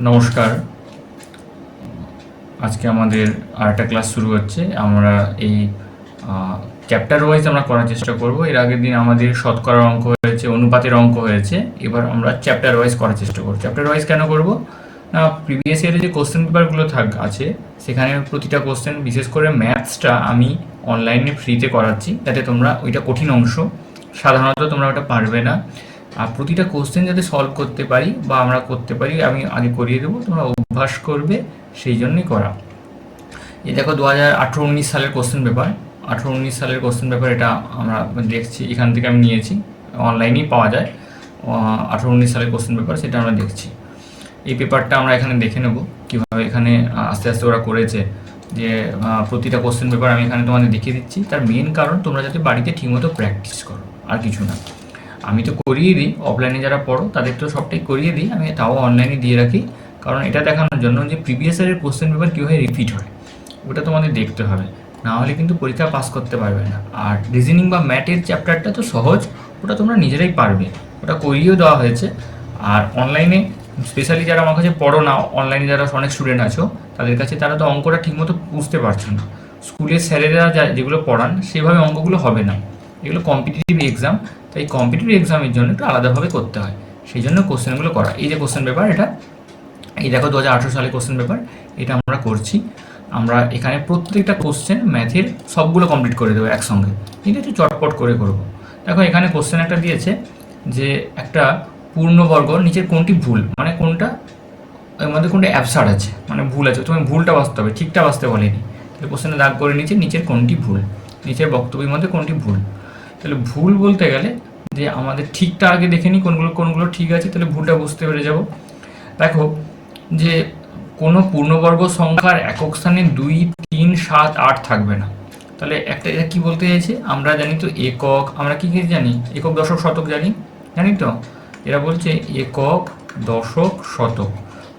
নমস্কার। আজকে আমাদের আরেকটা ক্লাস শুরু হচ্ছে। আমরা এই চ্যাপ্টার ওয়াইজ আমরা করার চেষ্টা করব। এর আগের দিন আমাদের শতকরার অঙ্ক হয়েছে, অনুপাতের অঙ্ক হয়েছে। এবার আমরা চ্যাপ্টার ওয়াইজ করার চেষ্টা করব। চ্যাপ্টার ওয়াইজ কেন করব? না প্রিভিয়াস ইয়ারে যে কোশ্চেন পেপারগুলো থাক, আছে, সেখানে প্রতিটা কোশ্চেন বিশেষ করে ম্যাথসটা আমি অনলাইনে ফ্রিতে করাচ্ছি। যাতে তোমরা ওইটা কঠিন অংশ, সাধারণত তোমরা ওটা পারবে না। আর প্রতিটা কোশ্চেন যাতে সলভ করতে পারি বা আমরা করতে পারি, আমি আগে করিয়ে দেবো, তোমরা অভ্যাস করবে, সেই জন্যই করা। এই দেখো দু হাজার আঠেরো উনিশ সালের কোশ্চেন পেপার আঠেরো উনিশ সালের কোশ্চেন পেপার এটা আমরা দেখছি, এখান থেকে আমি নিয়েছি অনলাইনেই পাওয়া যায়। আঠেরো উনিশ সালের কোশ্চেন পেপার সেটা আমরা দেখছি। এই পেপারটা আমরা এখানে দেখে নেব, কীভাবে এখানে আস্তে আস্তে ওরা করেছে। যে প্রতিটা কোশ্চেন পেপার আমি এখানে তোমাদের দেখিয়ে দিচ্ছি। তার মেন কারণ তোমরা যাতে বাড়িতে ঠিকমতো প্র্যাকটিস করো, আর কিছু না। আমি তো করিয়ে দিই অফলাইনে যারা পড়ো তাদের তো সবটাই করিয়ে দিই, আমি তাও অনলাইনে দিয়ে রাখি। কারণ এটা দেখানোর জন্য যে প্রিভিয়াস ইয়ারের কোশ্চেন পেপার কীভাবে রিপিট হয়, ওটা তোমাদের দেখতে হবে। না হলে কিন্তু পরীক্ষা পাস করতে পারবে না। আর রিজনিং বা ম্যাটের চ্যাপ্টারটা তো সহজ, ওটা তোমরা নিজেরাই পারবে। ওটা করিয়েও দেওয়া হয়েছে। আর অনলাইনে স্পেশালি যারা আমার কাছে পড়ো না অনলাইনে যারা অনেক স্টুডেন্ট আছো, তাদের কাছে তারা তো অঙ্কটা ঠিকমতো বুঝতে পারছ না। স্কুলের স্যারেরা যা যেগুলো পড়ান, সেভাবে অঙ্কগুলো হবে না। এগুলো কম্পিটিটিভ এক্সাম তাই কম্পিটিটিভ এক্সামের জন্য একটু আলাদাভাবে করতে হয়। সেই জন্য কোশ্চেনগুলো করা। এই যে কোশ্চেন পেপার এটা, এই দেখো দু হাজার আঠেরো সালে কোশ্চেন পেপার এটা আমরা করছি। আমরা এখানে প্রত্যেকটা কোশ্চেন ম্যাথের সবগুলো কমপ্লিট করে দেবো একসঙ্গে। কিন্তু একটু চটপট করে করব। দেখো এখানে কোশ্চেন একটা দিয়েছে যে একটা পূর্ণবর্গ নিচের কোনটি ভুল? মানে কোনটা, এর মধ্যে কোনটা অ্যাবসার্ড আছে? মানে ভুল আছে। তুমি ভুলটা বাঁচতে হবে। ঠিকটা বাঁচতে বলেনি। কোশ্চেনে দাগ করে নিচে নিচের কোনটি ভুল? নিচের বক্তব্যের মধ্যে কোনটি ভুল? তাহলে ভুল বলতে গেলে যে আমাদের ঠিকটা আগে দেখে নিই কোনগুলো কোনগুলো ঠিক আছে, তাহলে ভুলটা বুঝতে পেরে যাব। দেখো, যে কোনো পূর্ণবর্গ সংখ্যার একক স্থানে দুই, তিন, সাত, আট থাকবে না। তাহলে একটা এটা কী বলতে চাইছে? আমরা জানি তো একক, আমরা কী কী জানি? একক, দশক, শতক জানি? জানি তো? এরা বলছে একক, দশক, শতক।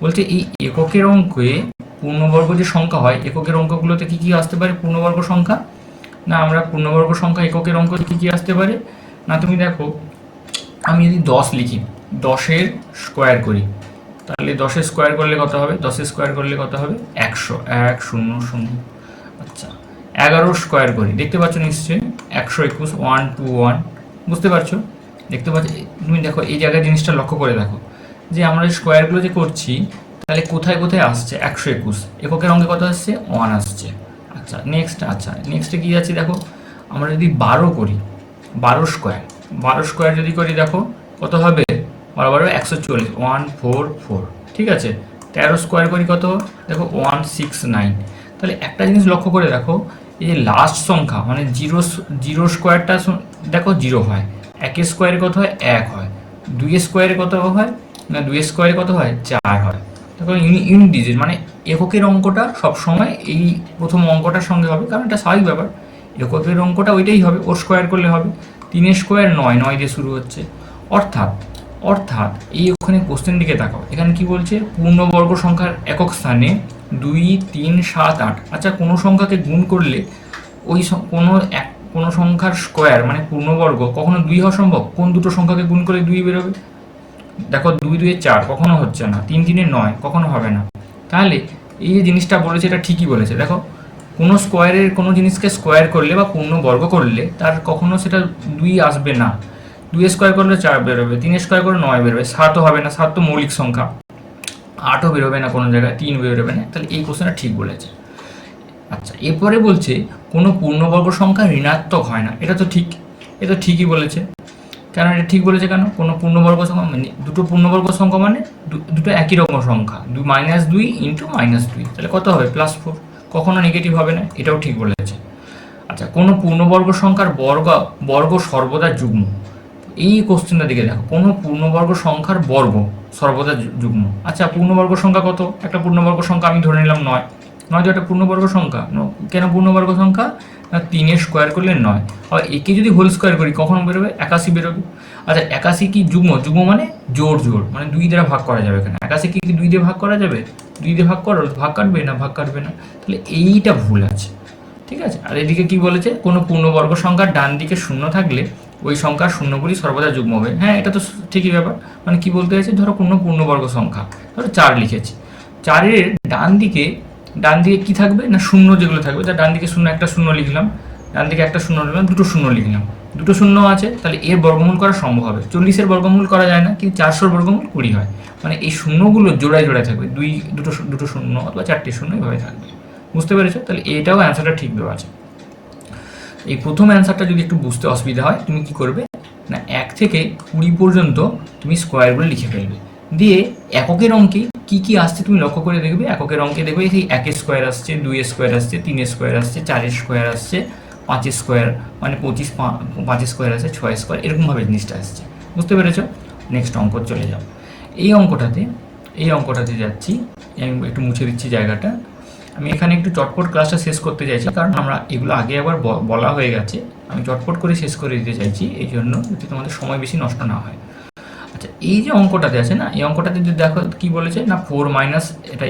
বলছে এই এককের অঙ্কে পূর্ণবর্গ যে সংখ্যা হয়, এককের অঙ্কগুলোতে কী কী আসতে পারে? পূর্ণবর্গ সংখ্যা? না, আমরা পূর্ণবর্গ সংখ্যা এককের অঙ্ক কি কি আসতে পারে? না, তুমি দেখো, আমি যদি দশ লিখি, দশের স্কোয়ার করি, তাহলে দশের স্কোয়ার করলে কত হবে? দশের স্কোয়ার করলে কত হবে? একশো, এক, শূন্য শূন্য। আচ্ছা এগারো স্কোয়ার করি, দেখতে পাচ্ছ নিশ্চয়ই? একশো একুশ ওয়ান টু ওয়ান বুঝতে পারছ? দেখতে পাচ্ছ তুমি দেখো, এই জায়গায় জিনিসটা লক্ষ্য করে দেখো, যে আমরা স্কোয়ারগুলো যে করছি, তাহলে কোথায় কোথায় আসছে? একশো একুশ। এককের অঙ্কে কত আসছে? ওয়ান আসছে। আচ্ছা নেক্সট আচ্ছা নেক্সটে কী আছে দেখো? আমরা যদি বারো করি, বারো স্কোয়ার বারো স্কোয়ার যদি করি দেখো, কত হবে? বারো বারো একশো চল্লিশ ওয়ান ফোর ফোর ঠিক আছে? তেরো স্কোয়ার করি কত? দেখো ওয়ান সিক্স নাইন তাহলে একটা জিনিস লক্ষ্য করে দেখো, এই যে লাস্ট সংখ্যা মানে জিরো জিরো স্কোয়ারটা দেখো জিরো হয় একের স্কোয়ারে কত হয়? এক হয় দুইয়ের স্কোয়ারে কত হয়? না দুইয়ের স্কোয়ারে কত হয়? চার হয়। দেখো ইউনিট ডিজিট মানে এককের অঙ্কটা সবসময় এই প্রথম অঙ্কটার সঙ্গে হবে, কারণ এটা স্বাভাবিক ব্যাপার। এককের অঙ্কটা ওইটাই হবে, ওর স্কোয়ার করলে হবে। তিনের স্কোয়ার নয় নয় দিয়ে শুরু হচ্ছে। অর্থাৎ অর্থাৎ এই ওখানে কোশ্চেন দিকে তাকাও। এখানে কি বলছে? পূর্ণবর্গ সংখ্যার একক স্থানে দুই, তিন, সাত, আট। আচ্ছা কোনো সংখ্যাকে গুণ করলে ওই কোনো এক, কোনো সংখ্যার স্কোয়ার মানে পূর্ণবর্গ, কখনো দুই হওয়া সম্ভব? কোন দুটো সংখ্যাকে গুণ করলে দুই বেরোবে? দেখো দুই দুয়ে চার, কখনো হচ্ছে না। তিন তিনে নয়, কখনো হবে না। তাহলে এই যে জিনিসটা বলেছে, এটা ঠিকই বলেছে। দেখো, কোনো স্কোয়ারের কোনো জিনিসকে স্কোয়ার করলে বা পূর্ণ বর্গ করলে তার কখনো সেটা দুই আসবে না। দুই স্কোয়ার করলে চার বেরোবে, তিন স্কোয়ার করলে নয় বেরোবে। সাতও হবে না, সাত তো মৌলিক সংখ্যা। আটও বেরোবে না কোনো জায়গায়, তিন বেরোবে না। তাহলে এই কোশ্চেনটা ঠিক বলেছে। আচ্ছা এরপরে বলছে, কোনো পূর্ণবর্গ সংখ্যা ঋণাত্মক হয় না। এটা তো ঠিক এ তো ঠিকই বলেছে। কেন এটা ঠিক বলেছে কেন? কোনো পূর্ণবর্গ সংখ্যা মানে দুটো পূর্ণবর্গ সংখ্যা মানে দু- দুটো একই রকম সংখ্যা। দুই মাইনাস দুই ইন্টু মাইনাস দুই। তাহলে কত হবে? প্লাস ফোর কখনো নেগেটিভ হবে না। এটাও ঠিক বলেছে। আচ্ছা কোনো পূর্ণবর্গ সংখ্যার বর্গ বর্গ সর্বদা যুগ্ম। এই কোশ্চেনটা দিকে দেখো। কোনো পূর্ণবর্গ সংখ্যার বর্গ সর্বদা যুগ্ম। আচ্ছা পূর্ণবর্গ সংখ্যা কত? একটা পূর্ণবর্গ সংখ্যা আমি ধরে নিলাম নয়। নয় তো একটা পূর্ণবর্গ সংখ্যা। কেন পূর্ণবর্গ সংখ্যা? না, তিনের স্কোয়ার করলে নয়। আবার একে যদি হোল স্কোয়ার করি, কখন বেরোবে? একাশি বেরোবে। আচ্ছা একাশি কি যুগ্ম? যুগ্ম মানে জোর জোর মানে দুই দ্বারা ভাগ করা যাবে এখানে। একাশি কি দুই দিয়ে ভাগ করা যাবে? দুই দিয়ে ভাগ করো, ভাগ কাটবে না, ভাগ কাটবে না? তাহলে এইটা ভুল আছে। ঠিক আছে? আর এদিকে কি বলেছে? কোনো পূর্ণবর্গ সংখ্যার ডান দিকে শূন্য থাকলে ওই সংখ্যার শূন্যগুলি সর্বদা যুগ্ম হবে। হ্যাঁ এটা তো ঠিকই ব্যাপার। মানে কি বলতে চাইছে? ধরো কোনো পূর্ণবর্গ সংখ্যা। ধরো চার লিখেছি। চারের ডান দিকে ডান দিকে কি থাকবে না শূন্য যেগুলো থাকবে? তার ডান দিকে শূন্য একটা শূন্য লিখলাম, ডান দিকে একটা শূন্য লিখলাম, দুটো শূন্য লিখলাম। দুটো শূন্য আছে, তাহলে এর বর্গমূল করা সম্ভব হবে। চল্লিশের বর্গমূল করা যায় না, কিন্তু চারশোর বর্গমূল কুড়ি হয়। মানে এই শূন্যগুলো জোড়ায় জোড়ায় থাকবে, দুই, দুটো দুটো শূন্য অথবা চারটে শূন্য এভাবে থাকবে। বুঝতে পেরেছ? তাহলে এটাও অ্যান্সারটা ঠিক দেওয়া আছে। এই প্রথম অ্যান্সারটা যদি একটু বুঝতে অসুবিধা হয়, তুমি কি করবে? না, এক থেকে কুড়ি পর্যন্ত তুমি স্কোয়ারগুলো লিখে ফেলবে। দিয়ে এককের অঙ্কে কি কি আসছে তুমি লক্ষ্য করে দেখবে। এককের অঙ্কে দেখবে সেই একের স্কোয়ার আসছে, দুই স্কোয়ার আসছে, তিন স্কোয়ার আসছে চারের স্কোয়ার আসছে পাঁচের স্কোয়ার মানে পঁচিশ পাঁচ স্কোয়ার আছে ছয় স্কোয়ার, এরকমভাবে জিনিসটা আসছে। বুঝতে পেরেছ? নেক্সট অঙ্ক চলে যাও। এই অঙ্কটাতে এই অঙ্কটাতে যাচ্ছি। আমি একটু মুছে দিচ্ছি জায়গাটা। আমি এখানে একটু চটপট ক্লাসটা শেষ করতে চাইছি, কারণ আমরা এগুলো আগে ব- বলা হয়ে গেছে। আমি চটপট করে শেষ করে দিতে চাইছি, এই জন্য যাতে তোমাদের সময় বেশি নষ্ট না হয়। এই যে অঙ্কটাতে আছে না, এই অঙ্কটাতে যদি দেখো কি বলেছে, না ফোর মাইনাস এটা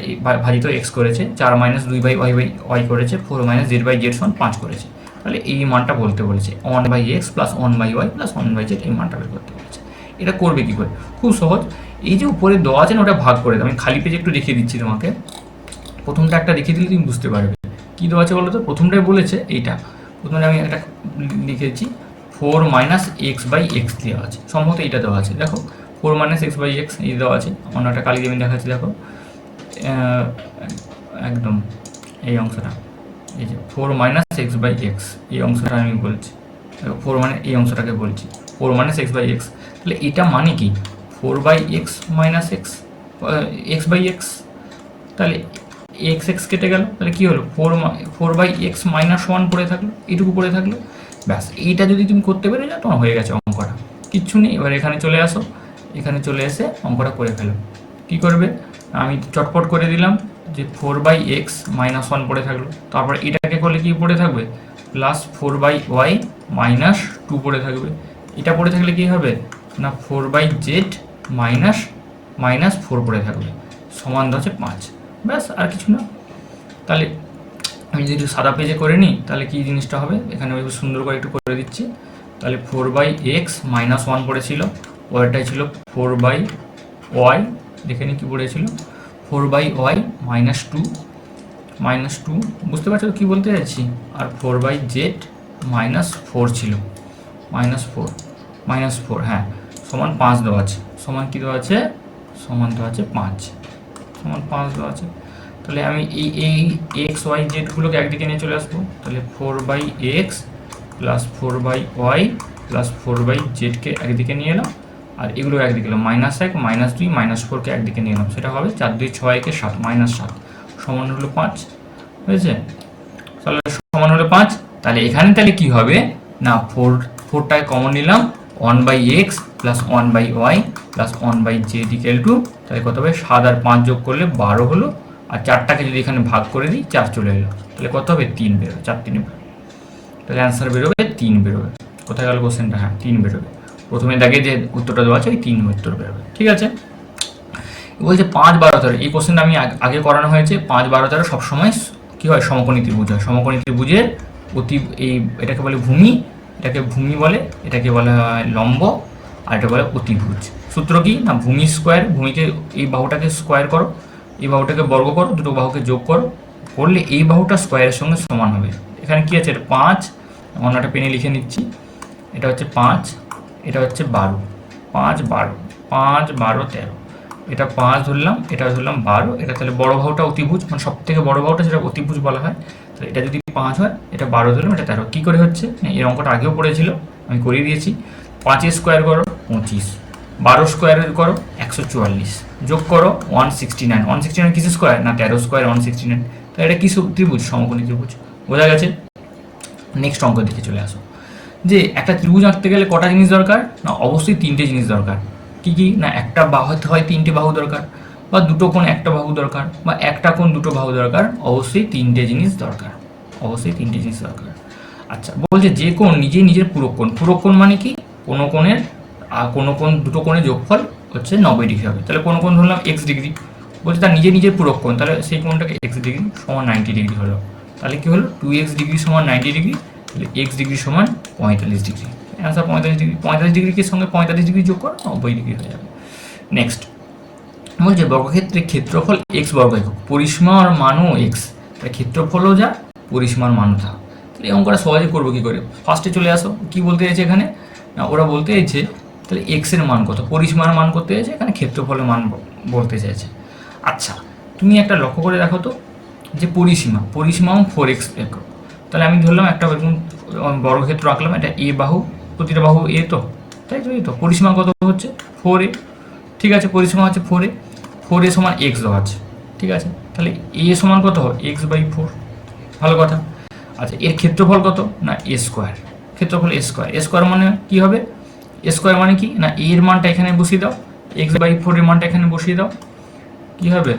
ভাজিত এক্স করেছে, চার মাইনাস দুই বাই ওয়াই বাই ওয়াই করেছে four minus Z by Z সমান পাঁচ করেছে। তাহলে এই মানটা বলতে বলেছে one by X plus one by Y plus one by Z এই মানটা বের করতে বলেছে। এটা করবে কী করে? খুব সহজ। এই যে উপরে দেওয়া আছে না, ওটা ভাগ করে আমি খালি পেজে একটু দেখিয়ে দিচ্ছি তোমাকে। প্রথমটা একটা দেখিয়ে দিলে তুমি বুঝতে পারবে। কী দেওয়া আছে বলো তো? প্রথমটাই বলেছে এইটা। প্রথমে আমি একটা লিখেছি four minus X by X দেওয়া আছে। সম্ভবত এইটা দেওয়া আছে। দেখো four minus X by X এই দেওয়া আছে। অন্য একটা কালি আমি দেখাচ্ছি, দেখো। একদম এই অংশটা। এই যে four minus X by X এই অংশটা আমি বলছি। ফোর মানে এই অংশটাকে বলছি। Four minus X by X তাহলে এটা মানে কি? Four by X minus X X by X তাহলে এক্স এক্স কেটে গেল। তাহলে কি হলো? Four four by X minus one পড়ে থাকল, এইটুকু পড়ে থাকল। ব্যাস, এইটা যদি তুমি করতে পেরে যাও, তোমার হয়ে গেছে অঙ্কটা। কিচ্ছু নেই, এবার এখানে চলে আসো। এখানে চলে এসে অঙ্কটা করে ফেলো। কী করবে? আমি চটপট করে দিলাম যে four by X minus one পড়ে থাকল। তারপর এটাকে করলে কি পড়ে থাকবে? Plus four by Y minus two পড়ে থাকবে। এটা পড়ে থাকলে কি হবে? না four by Z minus minus four পড়ে থাকবে। সমান হচ্ছে পাঁচ। ব্যাস, আর কিছু না। তাহলে আমি যদি সাদা পেজে করে নিই, তাহলে কি জিনিসটা হবে? এখানে সুন্দর করে একটু করে দিচ্ছি। তাহলে four by X minus one পড়েছিল। ওয়াইটাই ছিল ফোর বাই ওয়াই, দেখে নিই কী পড়েছিল four by Y minus two minus two, বুঝতে পারছ কী বলতে চাইছি? আর four by Z minus four ছিল। মাইনাস ফোর মাইনাস ফোর হ্যাঁ সমান পাঁচ দেওয়া আছে। সমান কী দেওয়া আছে? সমান দেওয়া আছে পাঁচ। সমান পাঁচ দেওয়া আছে। তাহলে আমি এই এই এক্স, ওয়াই জেডগুলোকে একদিকে নিয়ে চলে আসব। তাহলে four by X plus four by Y plus four by জেডকে একদিকে নিয়ে এলাম। আর এগুলো একদিকে এলাম মাইনাস এক মাইনাস দুই মাইনাস ফোরকে একদিকে নিয়ে এলাম সেটা হবে চার, দুই ছয়কে সাত মাইনাস সাত। সমান হলো পাঁচ, হয়েছে? তাহলে সমান হলো পাঁচ। তাহলে এখানে তাহলে কি হবে? না ফোর ফোরটায় কমন নিলাম one by X plus one by Y plus one by Z equal two তাহলে কত হবে? সাত আর পাঁচ যোগ করলে বারো হলো। আর চারটাকে যদি এখানে ভাগ করে দিই, চার চলে এলো। তাহলে কত হবে? তিন বেরোবে, চার তিনে তাহলে অ্যান্সার বেরোবে, তিন বেরোবে। কোথায় গেল কোশ্চেনটা হ্যাঁ তিন বেরোবে। প্রথমে দেখে যে উত্তরটা দেওয়া আছে, ওই তিন উত্তর বেরোবে। ঠিক আছে? বলছে পাঁচ বারো তেরো। এই কোশ্চেনটা আমি আগ- করানো হয়েছে, পাঁচ বারো তেরো সবসময় কি হয়? সমকোণী ত্রিভুজ হয়। সমকোণী ত্রিভুজের অতি এই এটাকে বলে ভূমি, এটাকে ভূমি বলে, এটাকে বলা হয় লম্ব, আর এটা বলে অতিভুজ। সূত্র কি? না, ভূমি স্কোয়ার ভূমিকে এই বাহুটাকে স্কোয়ার করো, এই বাহুটাকে বর্গ করো, দুটো বাহুকে যোগ করো, করলে এই বাহুটা স্কোয়ারের সঙ্গে সমান হবে। এখানে কি আছে? এটা পাঁচ একটা পেনে লিখে নিচ্ছি। এটা হচ্ছে পাঁচ এটা হচ্ছে বারো। পাঁচ বারো। পাঁচ বারো তেরো। এটা পাঁচ ধরলাম, এটা ধরলাম বারো। এটা তাহলে বড় বাহুটা অতিভুজ মানে সব থেকে বড় বাহুটা সেটা অতিভুজ বলা হয় তো এটা যদি পাঁচ হয়, এটা বারো ধরলাম, এটা তেরো। কী করে হচ্ছে? এর অঙ্কটা আগেও পড়েছিল, আমি করিয়ে দিয়েছি। পাঁচের স্কোয়ার করো, পঁচিশ। বারো স্কোয়ারের করো, একশো চুয়াল্লিশ। যোগ করো, one sixty nine. One sixty nine কিসের স্কোয়ার? না, তেরো স্কোয়ার, ওয়ান সিক্সটি নাইন। তো এটা কি ত্রিভুজ, সমকোণী ত্রিভুজ। বোঝা গেছে? নেক্সট অঙ্ক দেখে চলে আসো। যে একটা ত্রিভুজ আঁকতে গেলে কটা জিনিস দরকার? না, অবশ্যই তিনটে জিনিস দরকার। কি কি? না, একটা বাহু, হয় তিনটে বাহু দরকার, বা দুটো কোণ একটা বাহু দরকার, বা একটা কোণ দুটো বাহু দরকার, অবশ্যই তিনটে জিনিস দরকার। অবশ্যই তিনটে জিনিস দরকার। আচ্ছা বলছে যে কোণ নিজেই নিজের পুরো কোণ। পুরো কোণ মানে কি? কোনো কোণের কোনো কোণ দুটো কোণের যোগফল হচ্ছে নব্বই ডিগ্রি হবে। তাহলে কোনো কোণ ধরলাম? X degree. বলছে তার নিজে নিজের পুরো কোণ। তাহলে সেই কোণটাকে এক্স ডিগ্রি সমান নাইনটি ডিগ্রি হলো। তাহলে কী হলো? টু এক্স ডিগ্রি সমান নাইনটি ডিগ্রি। তাহলে এক্স ডিগ্রি সমান পঁয়তাল্লিশ ডিগ্রি অ্যান্সার পঁয়তাল্লিশ ডিগ্রি পঁয়তাল্লিশ ডিগ্রির সঙ্গে পঁয়তাল্লিশ ডিগ্রি যোগ করো, নব্বই ডিগ্রি হয়ে যাবে। নেক্সট বলছে বর্গক্ষেত্রে ক্ষেত্রফল এক্স বর্গ একক, পরিসীমার মানও এক্স তাহলে ক্ষেত্রফলও যা, পরিসীমার মানও তা তাহলে এই অঙ্কটা সহজে করব কী করে? ফার্স্টে চলে আসো, কি বলতে চাইছে এখানে? না, ওরা বলতে চাইছে, তাহলে এক্সের মান কত? পরিসীমার মান করতে চাইছে, এখানে ক্ষেত্রফলের মান বলতে চাইছে। আচ্ছা তুমি একটা লক্ষ্য করে দেখো তো, যে পরিসীমা, পরিসীমাও ফোর এক্স একক। তাহলে আমি ধরলাম একটা এরকম বর্গক্ষেত্র আঁকলাম, এটা এ বাহু, প্রতিটা বাহু এ তো। তাই তো তো, পরিসীমা কত হচ্ছে? ফোর এ ঠিক আছে, পরিসীমা হচ্ছে ফোর এ ফোর এ সমান এক্স দেওয়া আছে। ঠিক আছে, তাহলে এ সমান কত হয় এক্স বাই ফোর ভালো কথা। আচ্ছা এর ক্ষেত্রফল কত? না এ স্কোয়ার ক্ষেত্রফল এ স্কোয়ার এ স্কোয়ার মানে কী হবে? এ স্কোয়ার মানে কি? না এর মানটা এখানে বসিয়ে দাও। এক্স বাই ফোরের মানটা এখানে বসিয়ে দাও। কী হবে?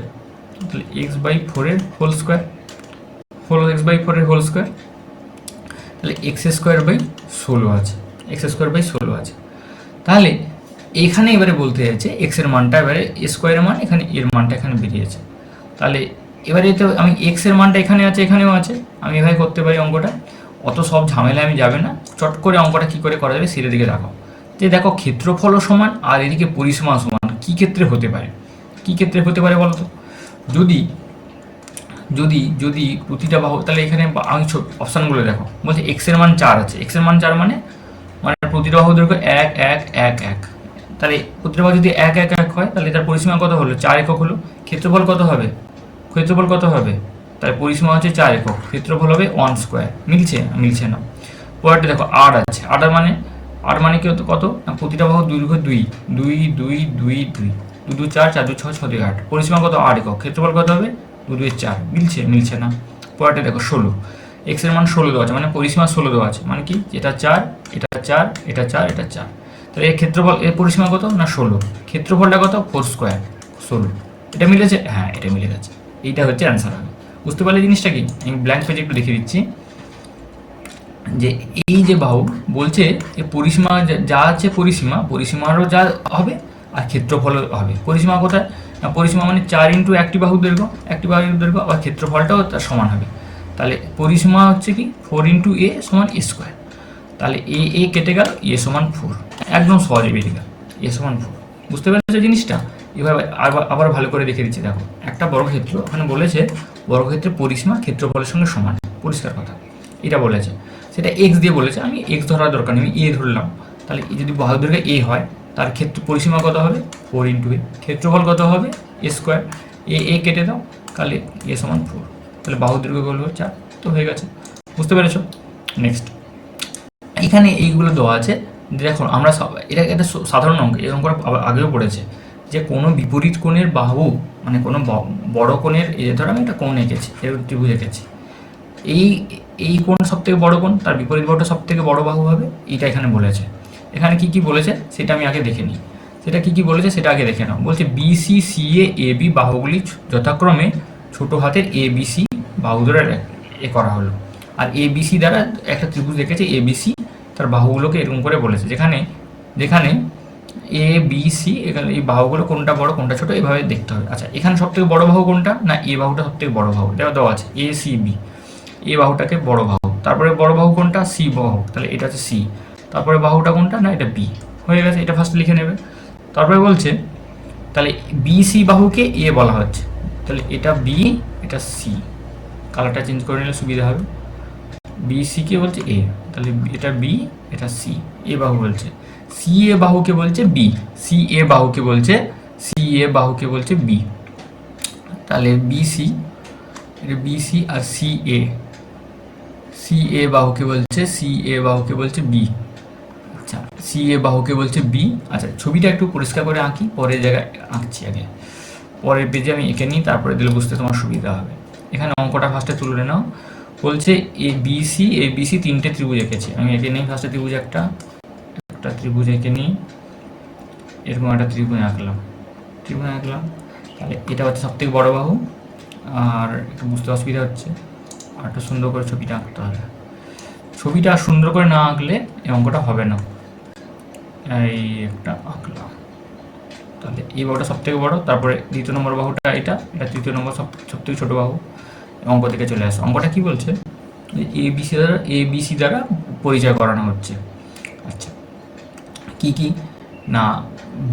তাহলে এক্স বাই ফোরের whole square whole X by ফোরের হোল স্কোয়ার তাহলে এক্স স্কোয়ার বাই ষোলো আছে এক্স স্কোয়ার বাই ষোলো আছে। তাহলে এখানে এবারে বলতে চাইছে এক্সের মানটা এবারে স্কোয়ারের মান, এখানে এর মানটা এখানে বেরিয়েছে। তাহলে এবারে তো আমি এক্সের মানটা এখানে আছে, এখানেও আছে, আমি এভাবে করতে পারি অঙ্কটা। অত সব ঝামেলা আমি যাবে না। চট করে অঙ্কটা কি করে করা যাবে সেটা দিকে দেখো। যে দেখো ক্ষেত্রফলও সমান, আর এদিকে পরিসীমা সমান। কি ক্ষেত্রে হতে পারে? কি ক্ষেত্রে হতে পারে বলো তো? যদি যদি যদি প্রতিটা বাহু, তাহলে এখানে আমি অপশানগুলো দেখো। বলছে এক্সের মান চার আছে। এক্সের মান চার মানে? মানে প্রতিটা বাহু দৈর্ঘ্য এক এক এক এক। তাহলে প্রতিটা বাহু যদি এক এক এক হয়, তাহলে তার পরিসীমা কত হলো? চার একক হলো। ক্ষেত্রফল কত হবে? ক্ষেত্রফল কত হবে? তার পরিসীমা হচ্ছে চার একক। ক্ষেত্রফল হবে ওয়ান স্কোয়ার মিলছে? মিলছে না। পরেরটা দেখো আর আছে। আর মানে আর মানে কি কত? না, প্রতিটা বাহু দৈর্ঘ্য দুই। দুই দুই দুই দুই। দু দু চার চার দু ছয় ছ, দুই, আট। পরিসীমা কত? আট একক। ক্ষেত্রফল কত হবে? দু দুই চার, মিলছে মিলছে না। পরেরটা দেখো, ষোলো। এক্সের মান ষোলো দেওয়া আছে মানে পরিসীমা ষোলো দেওয়া আছে। মানে কি? এটা চার এটা চার এটা চার এটা চার। তাহলে এর ক্ষেত্রফল, এর পরিসীমা কত না ষোলো? ক্ষেত্রফলটা কত? ফোর স্কোয়ার, ষোলো। এটা মিলেছে হ্যাঁ এটা মিলে গেছে। এইটা হচ্ছে অ্যান্সার হবে। বুঝতে পারলে জিনিসটা কি? আমি ব্ল্যাঙ্ক পেজে একটু দেখিয়ে দিচ্ছি। যে এই যে বাহু বলছে যে পরিসীমা যা- আছে পরিসীমা, পরিসীমারও যা হবে, আর ক্ষেত্রফলও হবে। পরিসীমা কোথায়? পরিসীমা মানে চার ইন্টু একটি বাহু দৈর্ঘ্য, একটি বাহুর দৈর্ঘ্য, আবার ক্ষেত্রফলটাও তার সমান হবে। তাহলে পরিসীমা হচ্ছে কি? ফোর ইন্টু এ সমান এ স্কোয়ার। তাহলে এ এ কেটে গেল, এ সমান ফোর। একদম সহজে বেরিয়ে গেল, এ সমান ফোর। বুঝতে পেরেছ জিনিসটা? এভাবে আবার আবার ভালো করে দেখে দিচ্ছি, দেখো। একটা বর্গক্ষেত্র, ওখানে বলেছে বর্গক্ষেত্রের পরিসীমা ক্ষেত্রফলের সঙ্গে সমান। পরিষ্কার কথা। এটা বলেছে। সেটা এক্স দিয়ে বলেছে। আমি এক্স ধরার দরকার নেই এ ধরলাম। তাহলে যদি বাহু দৈর্ঘ্য এ হয় তার ক্ষেত্র, পরিসীমা কত হবে? ফোর ইন্টু এ ক্ষেত্রফল কত হবে? এ স্কোয়ার এ এ কেটে দাও, তাহলে এ সমান ফোর তাহলে বাহু দৈর্ঘ্য বলব চার। তো হয়ে গেছে। বুঝতে পেরেছ? নেক্সট এখানে এইগুলো দেওয়া আছে। দেখো, আমরা এটা একটা সাধারণ অঙ্ক অঙ্কটা আবার আগেও পড়েছে, যে কোনো বিপরীত কোণের বাহু মানে কোনো বড় কোণের যে ধরো আমি একটা কোণ এঁকেছি এর ত্রিভুজ এঁকেছি। এই এই কোণ সব থেকে বড় কোণ, তার বিপরীত বাহুটা সব থেকে বড় বাহু হবে, এটা এখানে বলেছে। এখানে কি কি বলেছে, সেটা আমি আগে দেখে নিই। সেটা কি কি বলেছে, সেটা আগে দেখে নাও। বলছে B C C A B বাহুগুলি যথাক্রমে ছোট হাতের এ বি সি বাহু দ্বারা এ- করা হলো। আর এ বি সি দ্বারা একটা ত্রিভুজ দেখেছে এ বি সি তার বাহুগুলোকে এরকম করে বলেছে। যেখানে যেখানে এ বি সি এখানে এই বাহুগুলো কোনটা বড়, কোনটা ছোট, এভাবে দেখতে হবে। আচ্ছা এখানে সব থেকে বড় বাহু কোনটা? না এ বাহুটা সব থেকে বড় বাহু। এটা দেওয়া আছে। এ সি বি এ বাহুটাকে বড় বাহু। তারপরে বড় বাহু কোনটা? সি বাহু। তাহলে এটা হচ্ছে সি তারপরে বাহুটা কোনটা? না, এটা বি হয়ে গেছে, এটা ফার্স্ট লিখে নেবে। তারপরে বলছে, তাহলে বি সি বাহুকে এ বলা হচ্ছে। তাহলে এটা বি এটা সি কালারটা চেঞ্জ করে নিলে সুবিধা হবে। বি সি কে বলছে এ তাহলে এটা বি এটা সি এ বাহু বলছে। সি এ বাহুকে বলছে বি সি এ বাহুকে বলছে সি এ বাহুকে বলছে বি তাহলে বি সি এটা বি সি আর সি এ সি এ বাহুকে বলছে সি এ বাহুকে বলছে বি আচ্ছা সি এ বাহুকে বলছে বি আচ্ছা ছবিটা একটু পরিষ্কার করে আঁকি, পরের জায়গায় আঁকছি আগে। পরের পেজে আমি এঁকে নিই, তারপরে দিলে বুঝতে তোমার সুবিধা হবে। এখানে অঙ্কটা ফার্স্টে তুলে নাও। বলছে A B C A B C তিনটে ত্রিভুজ এঁকেছে। আমি এঁকে নিই ফার্স্টে ত্রিভুজ একটা। একটা ত্রিভুজ এঁকে নিই। এরকম একটা ত্রিভুজ আঁকলাম। ত্রিভুজ আঁকলাম। তাহলে এটা হচ্ছে সবথেকে বড় বাহু। আর একটু বুঝতে অসুবিধা হচ্ছে। আর একটু সুন্দর করে ছবিটা আঁকতে হবে। ছবিটা সুন্দর করে না আঁকলে এই অঙ্কটা হবে না। এই একটা আঁকলাম। তাহলে এই বাহুটা সব থেকে বড়, তারপরে দ্বিতীয় নম্বর বাহুটা এটা এটা তৃতীয় নম্বর সব সব থেকে ছোটো বাহু অঙ্ক থেকে চলে আসে। অঙ্কটা কি বলছে? এ বি সি দ্বারা, এ বি সি দ্বারা পরিচয় করানো হচ্ছে। আচ্ছা কি কি? না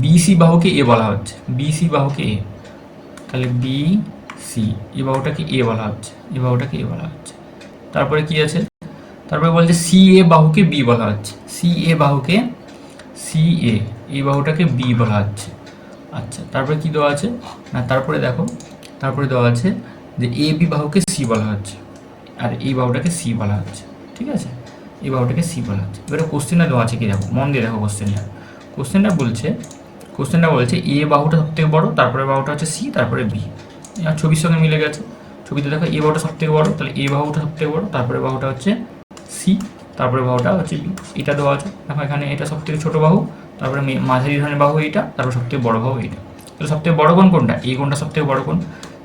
বিসি বাহুকে এ বলা হচ্ছে। বিসি বাহুকে এ। তাহলে বি সি এই বাহুটাকে এ বলা হচ্ছে। এই বাহুটাকে এ বলা হচ্ছে। তারপরে কি আছে? তারপরে বলছে সি এ বাহুকে বি বলা হচ্ছে। সি এ বাহুকে সি এ এই বাহুটাকে বি বলা হচ্ছে আচ্ছা তারপরে কি দেওয়া আছে? না, তারপরে দেখো, তারপরে দেওয়া আছে যে এ বি বাহুকে সি বলা হচ্ছে, আর এই বাহুটাকে সি বলা হচ্ছে, ঠিক আছে? এই বাহুটাকে সি বলা হচ্ছে। এবারে কোশ্চেনটা দেওয়া আছে কি দেখো? মন দিয়ে দেখো কোশ্চেনটা কোশ্চেনটা বলছে কোশ্চেনটা বলছে এ বাহুটা সব থেকে বড়, তারপরে বাহুটা হচ্ছে সি তারপরে বি আর ছবির সঙ্গে মিলে গেছে। ছবিতে দেখো এ বাহুটা সব থেকে বড়, তাহলে এ বাহুটা সব থেকে বড়, তারপরে বাহুটা হচ্ছে সি তারপরে বাহুটা হচ্ছে বি। এটা দেওয়া আছে। দেখো এখানে এটা সব থেকে ছোটো বাহু, তারপরে মাঝারি ধরনের বাহু এইটা, তারপরে সব থেকে বড় বাহু এইটা। তাহলে সব থেকে বড় কোণ কোনটা? এই কোণটা সব থেকে বড় কোণ।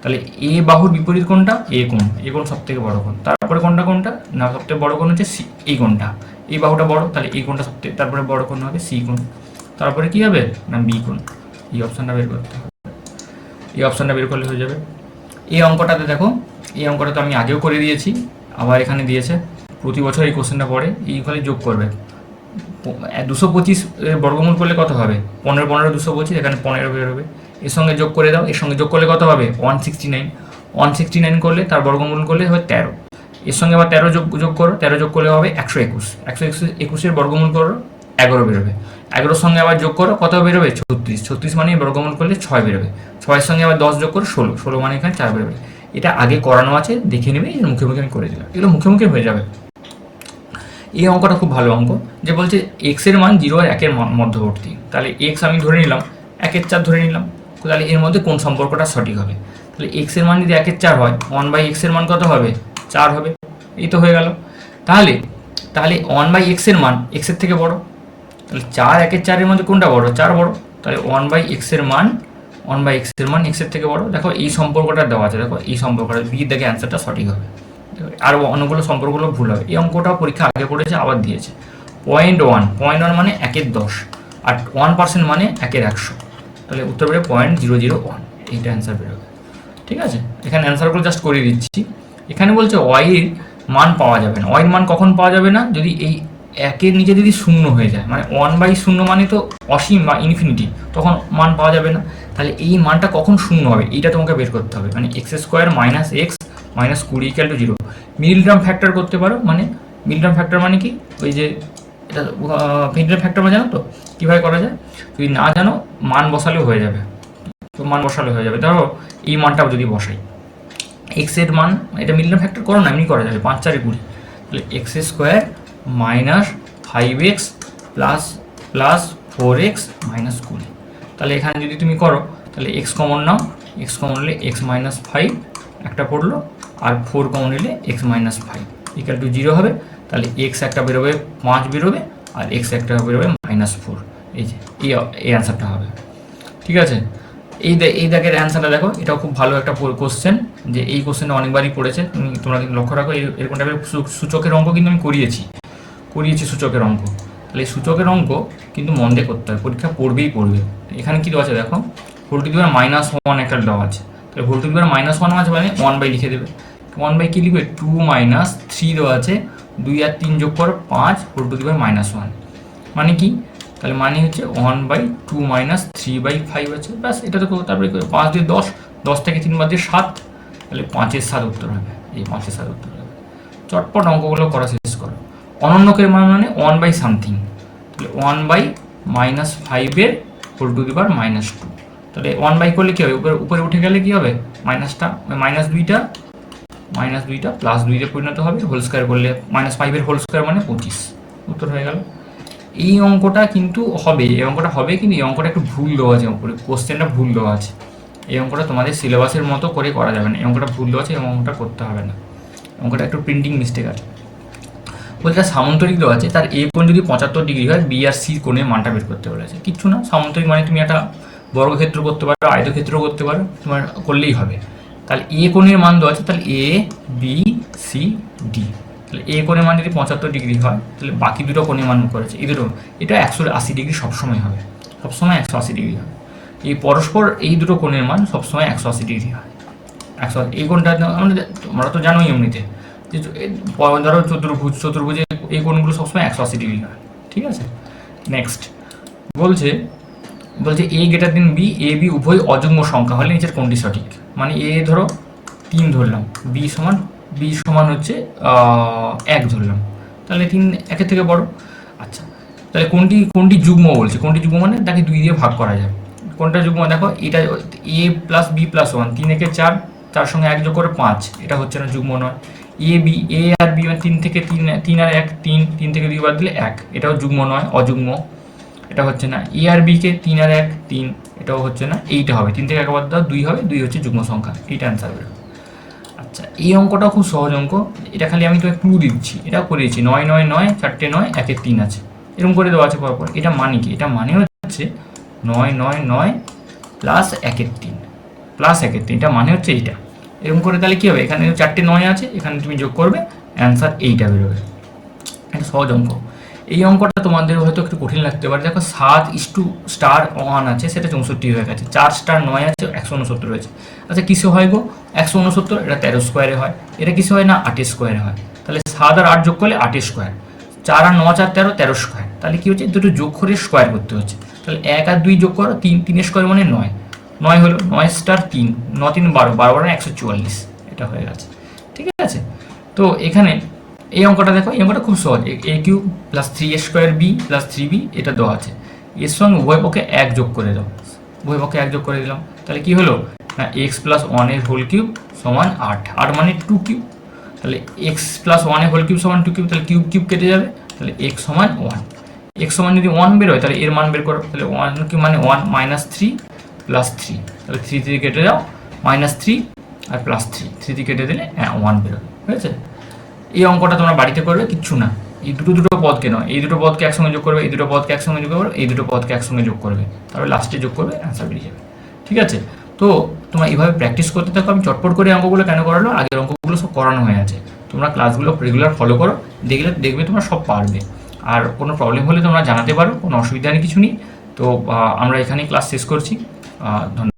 তাহলে এ বাহুর বিপরীত কোণটা এ কোণ এ কোণ সব থেকে বড় কোণ। তারপরে কোনটা কোনটা না সব থেকে বড় কোণ হচ্ছে সি, এই কোণটা। এই বাহুটা বড়, তাহলে এই সব থেকে তারপরে বড় কোণ হবে সি কোণ। তারপরে কি হবে? না, বি কোণ। এই অপশানটা বের করতে হবে। এই অপশানটা বের করলে হয়ে যাবে। এই অঙ্কটাতে দেখো, এই অঙ্কটা তো আমি আগেও করে দিয়েছি, আবার এখানে দিয়েছে। প্রতি বছর এই কোশ্চেনটা পড়ে এইখানে যোগ করবে। দুশো পঁচিশ বর্গমূল করলে কত হবে? পনেরো পনেরো, দুশো পঁচিশ, এখানে পনেরো বেরোবে। এর সঙ্গে যোগ করে দাও, এর সঙ্গে যোগ করলে কত হবে? One sixty nine one sixty nine করলে তার বর্গমূল করলে হবে তেরো। এর সঙ্গে আবার তেরো যোগ যোগ করো, তেরো যোগ করলে হবে একশো একুশ। একশো একুশ, একুশের বর্গমূল করো, এগারো বেরোবে। এগারোর সঙ্গে আবার যোগ করো, কত বেরোবে? ছত্রিশ। ছত্রিশ মানে বর্গমূল করলে ছয় বেরোবে। ছয়ের সঙ্গে আবার দশ যোগ করো, ষোলো। ষোলো মানে এখানে চার বেরোবে। এটা আগে করানো আছে, দেখে নেবে, এর মুখে মুখে আমি করে দিলাম। এগুলো মুখে মুখে হয়ে যাবে। এই অঙ্কটা খুব ভালো অঙ্ক, যে বলছে এক্সের মান জিরো আর একের মধ্যবর্তী। তাহলে এক্স আমি ধরে নিলাম, একের চার ধরে নিলাম, তাহলে এর মধ্যে কোন সম্পর্কটা সঠিক হবে? তাহলে এক্সের মান যদি একের চার হয় ওয়ান বাই এক্সের মান কত হবে? চার হবে। এই তো হয়ে গেল। তাহলে তাহলে ওয়ান বাই এক্সের মান এক্সের থেকে বড়, তাহলে চার একের চারের মধ্যে কোনটা বড়? চার বড়। তাহলে ওয়ান বাই এক্সের মান ওয়ান বাই এক্সের মান এক্সের থেকে বড়। দেখো এই সম্পর্কটা দেওয়া আছে। দেখো এই সম্পর্কটা বি দেখে অ্যান্সারটা সঠিক হবে। আর অনেকগুলো সম্পর্কগুলো ভুল হবে এই অঙ্কটাও পরীক্ষা আগে করেছে, আবার দিয়েছে। পয়েন্ট ওয়ান পয়েন্ট ওয়ান মানে একের দশ আর ওয়ান পার্সেন্ট মানে একের একশো। তাহলে উত্তর বেরোবে পয়েন্ট জিরো জিরো ওয়ান এইটা অ্যান্সার বেরোবে ঠিক আছে? এখানে অ্যান্সারগুলো জাস্ট করে দিচ্ছি। এখানে বলছে ওয়াইয়ের মান পাওয়া যাবে না। ওয়াইয়ের মান কখন পাওয়া যাবে না? যদি এই একের নিচে যদি শূন্য হয়ে যায় মানে ওয়ান বাই শূন্য মানে তো অসীম বা ইনফিনিটি তখন মান পাওয়া যাবে না। তাহলে এই মানটা কখন শূন্য হবে? এইটা তোমাকে বের করতে হবে। মানে X square minus X minus কুড়ি equal two zero middle term factor করতে পারো মানে মিডল টার্ম ফ্যাক্টর মানে কি? ওই যে এটা মিডল টার্ম ফ্যাক্টর জানো তো? কীভাবে করা যায়? যদি না জানো, মান বসালেও হয়ে যাবে। তো মান বসালে হয়ে যাবে। ধরো, এই মানটাও যদি বসাই। এক্সের মান, এটা মিডল ফ্যাক্টর করো না, এমনি করা যাবে। পাঁচ চারে কুড়ি। তাহলে X square minus five X plus plus four X minus কুড়ি। তাহলে এখানে যদি তুমি করো, তাহলে এক্স কমন নাও। এক্স কমন নিলে এক্স মাইনাস ফাইভ একটা পড়ল। আর ফোর কমন নিলে X minus five equal two zero হবে। তাহলে এক্স একটা বেরোবে, পাঁচ বেরোবে, আর এক্স একটা বেরোবে মাইনাস ফোর এই যে, এই অ্যান্সারটা হবে। ঠিক আছে? এই এই দাগের অ্যান্সারটা দেখো, এটাও খুব ভালো একটা কোশ্চেন যে এই কোশ্চেনটা অনেকবারই পড়েছে। তুমি তোমরা কিন্তু লক্ষ্য রাখো এরকম টাইপের সূচকের অঙ্ক কিন্তু আমি করিয়েছি। করিয়েছি সূচকের অঙ্ক। তাহলে এই সূচকের অঙ্ক কিন্তু মন দিয়ে করতে হবে পরীক্ষা পড়বেই পড়বে। এখানে কি দেওয়া আছে দেখো? ভোল্টি দিবার মাইনাস ওয়ান একটা দেওয়া আছে। তাহলে ভোল্টি দিবার মাইনাস ওয়ান আছে মানে ওয়ান বাই লিখে দেবে। ওয়ান বাই কি লিখবে? টু মাইনাস থ্রি দেওয়া আছে। দুই আর তিন যোগ করো, পাঁচ ভোল্টি দিবার মাইনাস ওয়ান মানে কি? তাহলে মানে হচ্ছে one by two minus three by five আছে। ব্যাস, এটা তো তারপরে? পাঁচ দিয়ে দশ দশ থেকে তিন বাদ দিয়ে সাত, তাহলে পাঁচের সাত উত্তর হবে। এই পাঁচের সাত উত্তর হবে। চটপট অঙ্কগুলো করা শেষ করো। অনন্যকের মান মানে ওয়ান বাই সামথিং তাহলে ওয়ান বাই মাইনাস ফাইভের হোল টু দিবার মাইনাস টু তাহলে ওয়ান বাই করলে কী হবে? উপরে উপরে উঠে গেলে কী হবে? মাইনাসটা মাইনাস দুইটা মাইনাস দুইটা প্লাস দুইতে পরিণত হবে হোল স্কোয়ার করলে মাইনাস ফাইভের হোল স্কোয়ার মানে পঁচিশ। উত্তর হয়ে গেল। এই অঙ্কটা কিন্তু হবে, এই অঙ্কটা হবে কিন্তু এই অঙ্কটা একটু ভুল দেওয়া আছে উপরে কোশ্চেনটা ভুল দেওয়া আছে। এই অঙ্কটা তোমাদের সিলেবাসের মতো করে করা যাবে না, এই অঙ্কটা ভুল দেওয়া আছে, এই অঙ্কটা করতে হবে না। অঙ্কটা একটু প্রিন্টিং মিস্টেক আছে। বলছে তার সামন্তরিক দেওয়া আছে, তার এ কোণ যদি পঁচাত্তর ডিগ্রি হয় বি আর সি কোণের মানটা বের করতে বলেছে। কিচ্ছু না, সামন্তরিক মানে তুমি একটা বর্গক্ষেত্র করতে পারো আয়তক্ষেত্র করতে পারো, তোমার করলেই হবে। তাহলে এ কোণের মান দেওয়া আছে, তাহলে এ বি সি ডি তাহলে এ কোণের মান যদি পঁচাত্তর ডিগ্রি হয়, তাহলে বাকি দুটো কোণের মান করেছে। এই দুটো, এটা একশো আশি ডিগ্রি সবসময় হবে। সবসময় একশো আশি ডিগ্রি হবে এই পরস্পর এই দুটো কোণের মান সবসময় একশো আশি ডিগ্রি হয়। একশো এই কোণটা আমাদের তোমরা তো জানোই এমনিতে। যে ধরো চতুর্ভুজ চতুর্ভুজে এই কোণগুলো সবসময় একশো আশি ডিগ্রি হয়। ঠিক আছে? নেক্সট বলছে বলছে A greater than B A B উভয় অযুগ্ম সংখ্যা হলে নিচের কোনটি সঠিক? মানে এ ধরো তিন ধরলাম বি সমান বি সমান হচ্ছে এক ধরলাম। তাহলে তিন একের থেকে বড়? আচ্ছা তাহলে কোনটি কোনটি যুগ্ম বলছে? কোনটি যুগ্ম মানে তাকে দুই দিয়ে ভাগ করা যায়। কোনটা যুগ্ম? দেখো, এটা A plus B plus one তিন একে চার তার সঙ্গে এক যোগ করে পাঁচ, এটা হচ্ছে না যুগ্ম নয়। A B A R B মানে তিন থেকে তিন তিন আর এক, তিন তিন থেকে দুই বাদ দিলে এক, এটাও যুগ্ম নয়, অযুগ্ম। এটা হচ্ছে না এ আর বিকে তিন আর এক, তিন, এটাও হচ্ছে না, এইটা হবে। তিন থেকে এক বাদ দাও, দুই হবে, দুই হচ্ছে যুগ্ম সংখ্যা। এইটা অ্যান্সার বেরোবে আচ্ছা এই অঙ্কটাও খুব সহজ অঙ্ক। এটা খালি আমি তোমাকে ক্লু দিচ্ছি। এটাও দিচ্ছি নয় নয় নয়, চারটে নয় একের তিন আছে। এরকম করে দেওয়া আছে পরপর। এটা মানে কি? এটা মানে হচ্ছে নয় নয় নয় প্লাস একের তিন প্লাস একের তিন। এটা মানে হচ্ছে এইটা। এরকম করে তাহলে কী হবে? এখানে চারটে নয় আছে, এখানে তুমি যোগ করবে। অ্যান্সার এইটা বেরোবে। এটা সহজ অঙ্ক। এই অঙ্কটা তোমাদের হয়তো একটু কঠিন লাগতে পারে। দেখো, সাত ইস্টু স্টার ওয়ান আছে, সেটা চৌষট্টি হয়ে গেছে। চার স্টার নয় আছে, একশো উনসত্তর হয়েছে। আচ্ছা কিসে হয় গো? একশো উনসত্তর, এটা তেরো স্কোয়ারে হয়। এটা কিসে হয় না? আটের স্কোয়ারে হয়। তাহলে সাত আর আট যোগ করলে আটের স্কোয়ার চার আর ন চার, তেরো তেরো স্কোয়ার তাহলে কী হচ্ছে? দুটো যোগ করে স্কোয়ার করতে হচ্ছে। তাহলে এক আর দুই যোগ করো, তিন, তিনের স্কোয়ার মানে নয়। নয় হলো, নয় স্টার তিন। ন তিন, বারো। বারো বারো, একশো চুয়াল্লিশ। এটা হয়ে গেছে। ঠিক আছে? তো এখানে এই অঙ্কটা দেখো, এই অঙ্কটা খুব সহজ। A cube plus three A square B plus three B এটা দেওয়া আছে। এর সঙ্গে উভয় পক্ষে এক যোগ করে দাও। উভয় পক্ষে এক যোগ করে দিলাম। তাহলে কি হলো? না এক্স প্লাস ওয়ানের হোল কিউব সমান আট। আট মানে টু কিউব তাহলে এক্স প্লাস ওয়ানের হোল কিউব সমান টু কিউব তাহলে কিউব কিউব কেটে যাবে। তাহলে এক্স সমান ওয়ান এক্স সমান যদি ওয়ান বেরোয়, তাহলে এর মান বের করো। তাহলে ওয়ান কিউব মানে one minus three plus three তাহলে থ্রি থ্রি কেটে যাও মাইনাস থ্রি আর প্লাস থ্রি থ্রি কেটে দিলে হ্যাঁ ওয়ান বেরোবে হয়েছে? এই অঙ্কটা তোমরা বাড়িতে করবে, কিচ্ছু না। এই দুটো দুটো পদকে নয়। এই দুটো পদকে একসঙ্গে যোগ করবে, এই দুটো পদকে একসঙ্গে যোগ করবে, এই দুটো পদকে একসঙ্গে যোগ করবে। তারপরে লাস্টে যোগ করবে অ্যান্সার বেরিয়ে যাবে। ঠিক আছে? তো তোমরা এইভাবে প্র্যাকটিস করতে থাকো। আমি চটপট করে অঙ্কগুলো কেন করালো? আগের অঙ্কগুলো সব করানো হয়ে আছে। তোমরা ক্লাসগুলো রেগুলার ফলো করো। দেখলে, দেখবে তোমরা সব পারবে। আর কোনো প্রবলেম হলে তোমরা জানাতে পারো, কোনো অসুবিধা নেই, কিছু নেই। তো আমরা এখানেই ক্লাস শেষ করছি। ধন্যবাদ।